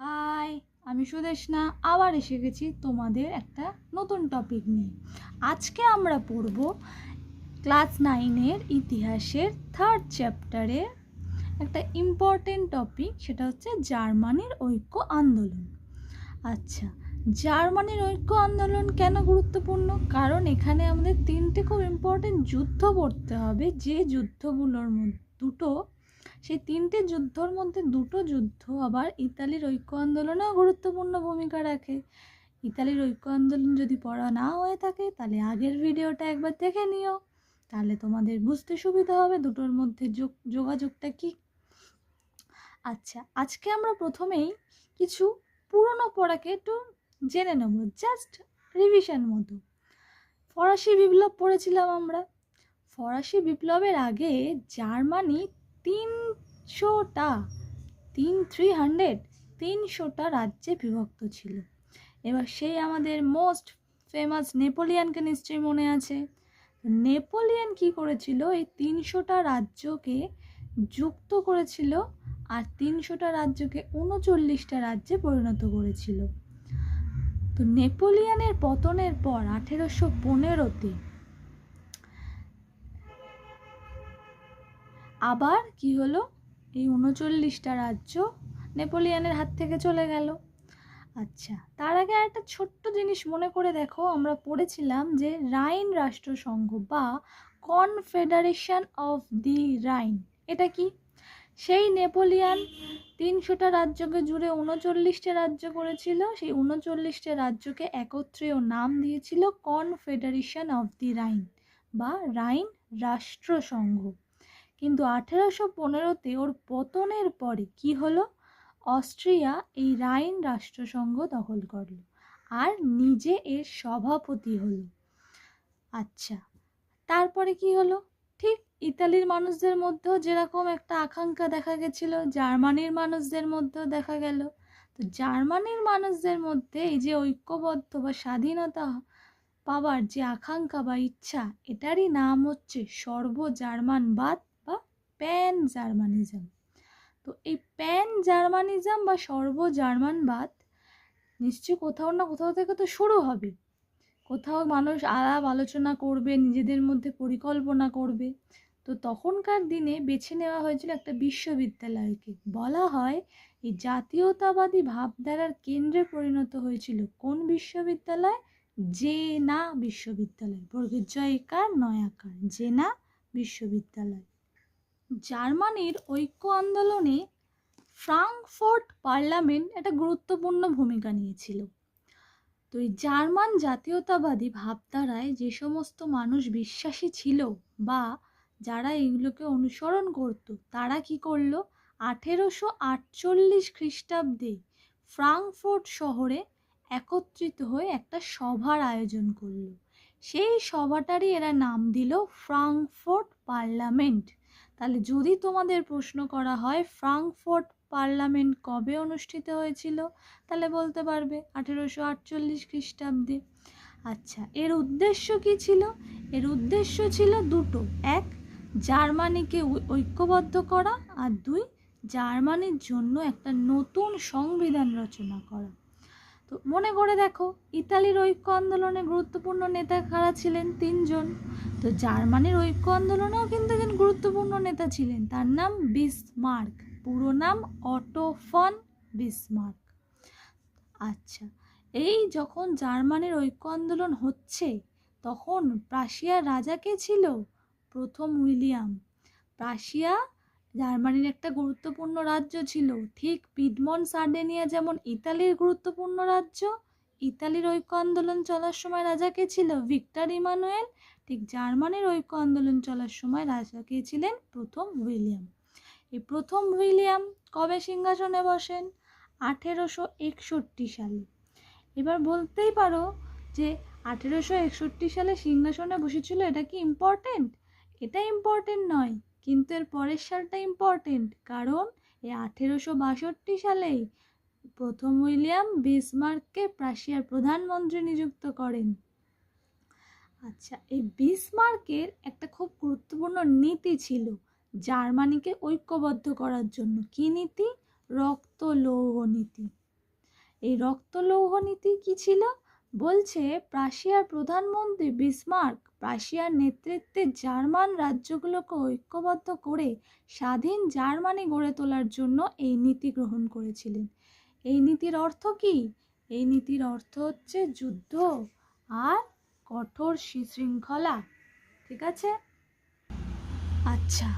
High আমি সুদেশনা। আবার এসে গেছি তোমাদের একটা নতুন টপিক নিয়ে। আজকে আমরা পড়ব ক্লাস নাইনের ইতিহাসের থার্ড চ্যাপ্টারে একটা ইম্পর্টেন্ট টপিক সেটা হচ্ছে জার্মানির ঐক্য আন্দোলন। আচ্ছা জার্মানির ঐক্য আন্দোলন কেন গুরুত্বপূর্ণ? কারণ এখানে আমাদের তিনটে খুব ইম্পর্টেন্ট যুদ্ধ পড়তে হবে। যে যুদ্ধগুলোর মধ্যে, দুটো সেই তিনটে যুদ্ধর মধ্যে দুটো যুদ্ধ আবার ইতালির ঐক্য আন্দোলনেও গুরুত্বপূর্ণ ভূমিকা রাখে। ইতালির ঐক্য আন্দোলন যদি পড়া না হয়ে থাকে, তাহলে আগের ভিডিওটা একবার দেখে নিও। তাহলে তোমাদের বুঝতে সুবিধা হবে দুটোর মধ্যে যোগ, যোগাযোগটা কি। আচ্ছা আজকে আমরা প্রথমেই কিছু পুরনো পড়াকে একটু জেনে নেব জাস্ট রিভিশন মতো। ফরাসি বিপ্লব পড়েছিলাম আমরা। ফরাসি বিপ্লবের আগে জার্মানি তিনশোটা, তিন থ্রি হান্ড্রেড তিনশোটা রাজ্যে বিভক্ত ছিল। এবার সেই আমাদের মোস্ট ফেমাস নেপোলিয়ানকে নিশ্চয়ই মনে আছে। নেপোলিয়ান কি করেছিল? এই তিনশোটা রাজ্যকে যুক্ত করেছিল আর তিনশোটা রাজ্যকে উনচল্লিশটা রাজ্যে পরিণত করেছিল। তো নেপোলিয়ানের পতনের পর আঠেরোশো পনেরোতে আবার কি হলো? এই উনচল্লিশটা রাজ্য নেপোলিয়ানের হাত থেকে চলে গেল। আচ্ছা তার আগে একটা ছোট্ট জিনিস মনে করে দেখো। আমরা পড়েছিলাম যে রাইন রাষ্ট্রসংঘ বা কনফেডারেশন অফ দি রাইন, এটা কি? সেই নেপোলিয়ান তিনশোটা রাজ্যকে জুড়ে উনচল্লিশটা রাজ্য করেছিল। সেই উনচল্লিশটা রাজ্যকে একত্রেও নাম দিয়েছিল কনফেডারেশন অফ দি রাইন বা রাইন রাষ্ট্রসংঘ। কিন্তু আঠেরোশো পনেরোতে ওর পতনের পরে কি হলো? অস্ট্রিয়া এই রাইন রাষ্ট্রসংঘ দখল করল আর নিজে এর সভাপতি হলো। আচ্ছা তারপরে কি হলো? ঠিক ইতালির মানুষদের মধ্যেও যেরকম একটা আকাঙ্ক্ষা দেখা গেছিল, জার্মানির মানুষদের মধ্যেও দেখা গেল। তো জার্মানির মানুষদের মধ্যে এই যে ঐক্যবদ্ধ বা স্বাধীনতা পাওয়ার যে আকাঙ্ক্ষা বা ইচ্ছা, এটারই নাম হচ্ছে সর্ব জার্মানবাদ প্যান জার্মানিজম তো এই প্যান জার্মানিজম বা সর্ব জার্মানবাদ নিশ্চয়ই কোথাও না কোথাও থেকে তো শুরু হবে। কোথাও মানুষ আলাপ আলোচনা করবে, নিজেদের মধ্যে পরিকল্পনা করবে। তো তখনকার দিনে বেছে নেওয়া হয়েছিল একটা বিশ্ববিদ্যালয়কে। বলা হয় এই জাতীয়তাবাদী ভাবধারার কেন্দ্রে পরিণত হয়েছিল কোন বিশ্ববিদ্যালয়? জেনা বিশ্ববিদ্যালয়। বর্গের জয়কার নয়াকার। জেনা বিশ্ববিদ্যালয়। জার্মানির ঐক্য আন্দোলনে ফ্রাঙ্কফোর্ট পার্লামেন্ট একটা গুরুত্বপূর্ণ ভূমিকা নিয়েছিল। তো এই জার্মান জাতীয়তাবাদী ভাবধারায় যে সমস্ত মানুষ বিশ্বাসী ছিল বা যারা এগুলোকে অনুসরণ করত, তারা কি করল? আঠেরোশো আটচল্লিশ খ্রিস্টাব্দে ফ্রাঙ্কফোর্ট শহরে একত্রিত হয়ে একটা সভার আয়োজন করল। সেই সভাটারই এরা নাম দিল ফ্রাঙ্কফোর্ট পার্লামেন্ট। তাহলে যদি তোমাদের প্রশ্ন করা হয়, ফ্রাঙ্কফোর্ট পার্লামেন্ট কবে অনুষ্ঠিত হয়েছিল? তাহলে বলতে পারবে আঠেরোশো আটচল্লিশ খ্রিস্টাব্দে। আচ্ছা এর উদ্দেশ্য কি ছিল? এর উদ্দেশ্য ছিল দুটো। এক, জার্মানিকে ঐক্যবদ্ধ করা। আর দুই, জার্মানির জন্য একটা নতুন সংবিধান রচনা করা। তো মনে করে দেখো, ইতালির ঐক্য আন্দোলনে গুরুত্বপূর্ণ নেতা কারা ছিলেন? তিনজন। তো জার্মানির ঐক্য আন্দোলনেও কিন্তু একজন গুরুত্বপূর্ণ নেতা ছিলেন। তার নাম বিসমার্ক। পুরো নাম অটোফন বিসমার্ক। আচ্ছা এই যখন জার্মানির ঐক্য আন্দোলন হচ্ছে, তখন প্রাশিয়ার রাজা কে ছিল? প্রথম উইলিয়াম। প্রাশিয়া জার্মানির একটা গুরুত্বপূর্ণ রাজ্য ছিল। ঠিক পিডমন সার্ডেনিয়া যেমন ইতালির গুরুত্বপূর্ণ রাজ্য, ইতালির ঐক্য আন্দোলন চলার সময় রাজা কে ছিল? Victor Emmanuel. ঠিক জার্মানির ঐক্য আন্দোলন চলার সময় রাজা কে ছিলেন? প্রথম উইলিয়াম। এই প্রথম উইলিয়াম কবে সিংহাসনে বসেন? আঠেরোশো একষট্টি সালে। এবার বলতেই পারো যে আঠেরোশো একষট্টি সালে সিংহাসনে বসেছিল, এটা কি ইম্পর্টেন্ট এটা ইম্পর্টেন্ট নয়। কিন্তু এর পরের সালটা ইম্পর্টেন্ট কারণ এই আঠেরোশো বাষট্টি সালেই প্রথম উইলিয়াম বিসমার্ককে প্রাশিয়ার প্রধানমন্ত্রী নিযুক্ত করেন। আচ্ছা এই বিসমার্কের একটা খুব গুরুত্বপূর্ণ নীতি ছিল জার্মানিকে ঐক্যবদ্ধ করার জন্য। কি নীতি? রক্ত লৌহ নীতি। এই রক্ত লৌহ নীতি কি ছিল? বলছে প্রাশিয়ার প্রধানমন্ত্রী বিসমার্ক প্রাশিয়ার নেতৃত্বে জার্মান রাজ্যগুলোকে ঐক্যবদ্ধ করে স্বাধীন জার্মানি গড়ে তোলার জন্য এই নীতি গ্রহণ করেছিলেন। এই নীতির অর্থ কি? এই নীতির অর্থ হচ্ছে যুদ্ধ আর কঠোর শৃঙ্খলা ঠিক আছে? আচ্ছা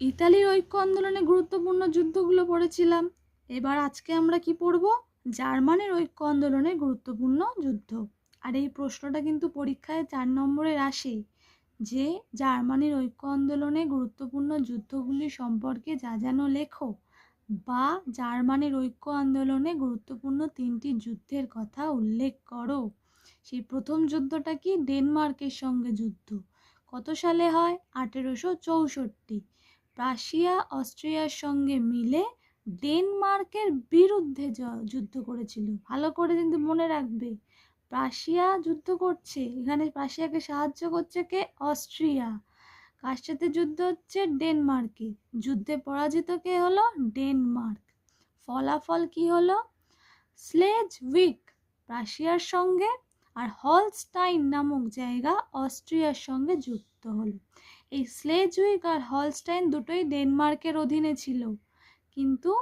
ইতালির ঐক্য আন্দোলনে গুরুত্বপূর্ণ যুদ্ধগুলো পড়েছিলাম। এবার আজকে আমরা কি পড়ব? জার্মানির ঐক্য আন্দোলনের গুরুত্বপূর্ণ যুদ্ধ। আর এই প্রশ্নটা কিন্তু পরীক্ষায় চার নম্বরের আসে যে জার্মানির ঐক্য আন্দোলনে গুরুত্বপূর্ণ যুদ্ধগুলি সম্পর্কে যা যেন লেখো বা জার্মানির ঐক্য আন্দোলনে গুরুত্বপূর্ণ তিনটি যুদ্ধের কথা উল্লেখ করো। সেই প্রথম যুদ্ধটা কি? ডেনমার্কের সঙ্গে যুদ্ধ। কত সালে হয়? আঠেরোশো চৌষট্টি। প্রাশিয়া অস্ট্রিয়ার সঙ্গে মিলে ডেনমার্কের বিরুদ্ধে যুদ্ধ করেছিল। ভালো করে কিন্তু মনে রাখবে। প্রাশিয়া যুদ্ধ করছে। এখানে প্রাশিয়াকে সাহায্য করছে কে? অস্ট্রিয়া। কার সাথে যুদ্ধ হচ্ছে? ডেনমার্কে। যুদ্ধে পরাজিত কে হলো? ডেনমার্ক। ফলাফল কি হলো? স্লেজ উইক প্রাশিয়ার সঙ্গে আর হলস্টাইন নামক জায়গা অস্ট্রিয়ার সঙ্গে যুক্ত হলো। এই স্লেজ উইক আর হলস্টাইন দুটোই ডেনমার্কের অধীনে ছিল। কিন্তু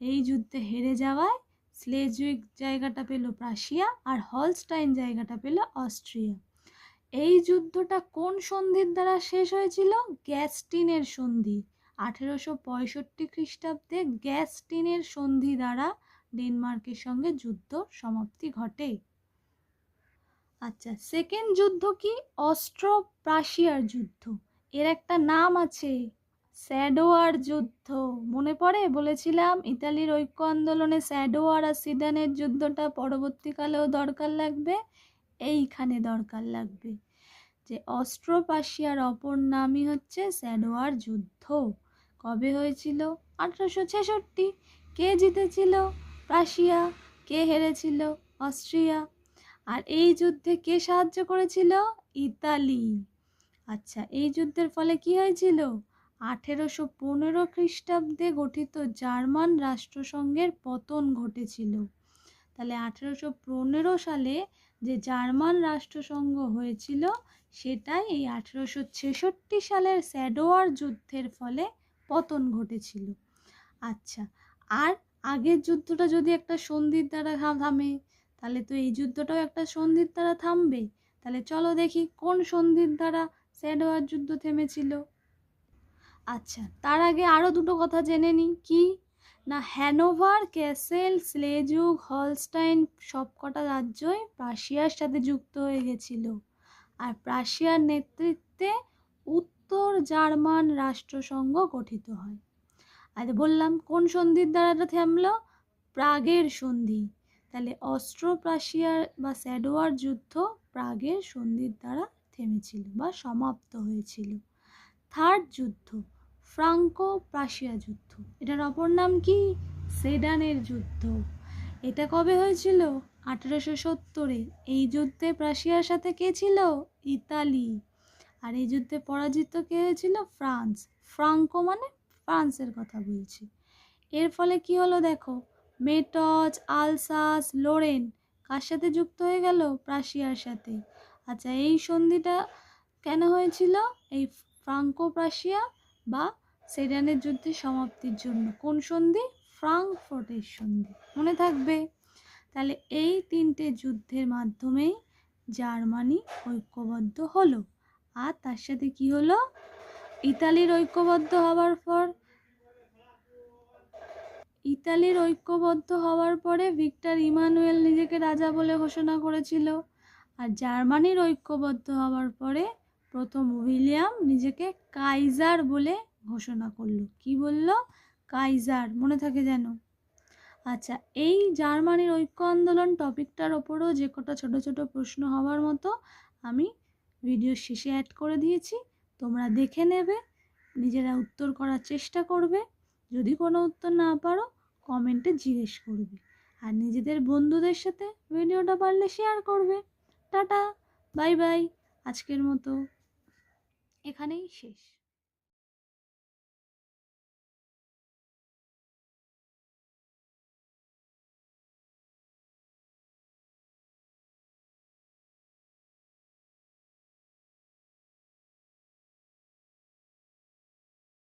এই যুদ্ধে হেরে যাওয়ায় স্লেজউইক জায়গাটা পেল প্রাশিয়া আর হলস্টাইন জায়গাটা পেল অস্ট্রিয়া। এই যুদ্ধটা কোন সন্ধির দ্বারা শেষ হয়েছিল? গ্যাস্টিনের সন্ধি। আঠেরোশো পঁয়ষট্টি খ্রিস্টাব্দে গ্যাস্টিনের সন্ধি দ্বারা ডেনমার্কের সঙ্গে যুদ্ধ সমাপ্তি ঘটে। আচ্ছা সেকেন্ড যুদ্ধ কি? অস্ট্রো প্রাশিয়ার যুদ্ধ। এর একটা নাম আছে। স্যাডোয়ার যুদ্ধ। মনে পড়ে? বলেছিলাম, ইতালির ঐক্য আন্দোলনে স্যাডোয়ার আর সিডানের যুদ্ধটা পরবর্তীকালেও দরকার লাগবে? এইখানে দরকার লাগবে। যে অস্ট্রো প্রাশিয়ার অপর নামই হচ্ছে স্যাডোয়ার যুদ্ধ। কবে হয়েছিল? আঠারোশো ছেষট্টি। কে জিতেছিল? প্রাশিয়া কে হেরেছিল? অস্ট্রিয়া। আর এই যুদ্ধে কে সাহায্য করেছিল? ইতালি। আচ্ছা এই যুদ্ধের ফলে কি হয়েছিল? আঠেরোশো পনেরো খ্রিস্টাব্দে গঠিত জার্মান রাষ্ট্রসংঘের পতন ঘটেছিল। তাহলে আঠেরোশো পনেরো সালে যে জার্মান রাষ্ট্রসংঘ হয়েছিল, সেটাই এই আঠেরোশো ছেষট্টি সালের স্যাডোয়ার যুদ্ধের ফলে পতন ঘটেছিল। আচ্ছা আর আগের যুদ্ধটা যদি একটা সন্ধির দ্বারা থামে, তাহলে তো এই যুদ্ধটাও একটা সন্ধির দ্বারা থামবে তাহলে চলো দেখি কোন সন্ধির দ্বারা স্যাডোয়ার যুদ্ধ থেমেছিল। আচ্ছা তার আগে আরও দুটো কথা জেনে নিই। কি? না, হ্যানোভার, ক্যাসেল স্লেজুগ হলস্টাইন সবকটা রাজ্যই প্রাশিয়ার সাথে যুক্ত হয়ে গেছিল। আর প্রাশিয়ার নেতৃত্বে উত্তর জার্মান রাষ্ট্রসংঘ গঠিত হয়। আর বললাম, কোন সন্ধির দ্বারা এটা থামলো? প্রাগের সন্ধি। তাহলে অস্ট্রো প্রাশিয়ার বা স্যাডোয়ার যুদ্ধ প্রাগের সন্ধির দ্বারা থেমেছিল বা সমাপ্ত হয়েছিল। থার্ড যুদ্ধ। ফ্রাঙ্কো প্রাশিয়া যুদ্ধ। এটার অপর নাম কি? সেডানের যুদ্ধ। এটা কবে হয়েছিল? আঠেরোশো সত্তরে। এই যুদ্ধে প্রাশিয়ার সাথে কে ছিল? ইতালি। আর এই যুদ্ধে পরাজিত কে হয়েছিল? ফ্রান্স। ফ্রাঙ্কো মানে ফ্রান্সের কথা বলছি। এর ফলে কি হলো দেখো? মেটজ, আলসাস, লোরেন কার সাথে যুক্ত হয়ে গেল? প্রাশিয়ার সাথে। আচ্ছা এই সন্ধিটা কেন হয়েছিল? এই ফ্রাঙ্কো প্রাশিয়া বা সেডানের যুদ্ধের সমাপ্তির জন্য কোন সন্ধি? ফ্রাঙ্কফোর্টের সন্ধি। মনে থাকবে? তাহলে এই তিনটে যুদ্ধের মাধ্যমেই জার্মানি ঐক্যবদ্ধ হলো। আর তার সাথে কি হলো? ইতালির ঐক্যবদ্ধ হওয়ার পর, ইতালির ঐক্যবদ্ধ হওয়ার পরে ভিক্টর ইমানুয়েল নিজেকে রাজা বলে ঘোষণা করেছিল। আর জার্মানির ঐক্যবদ্ধ হওয়ার পরে প্রথম উইলিয়াম নিজেকে কাইজার বলে ঘোষণা করল। কি বলল? কাইজার, মনে থাকে যেন। আচ্ছা এই জার্মানির ঐক্য আন্দোলন টপিকটার ওপরও যে কটা ছোটো ছোটো প্রশ্ন হওয়ার মতো আমি ভিডিও শেষে অ্যাড করে দিয়েছি। তোমরা দেখে নেবে, নিজেরা উত্তর করার চেষ্টা করবে। যদি কোনো উত্তর না পারো, কমেন্টে জিজ্ঞেস করবে। আর নিজেদের বন্ধুদের সাথে ভিডিওটা পারলে শেয়ার করবে। টাটা, বাই বাই, আজকের মতো এখানেই শেষ।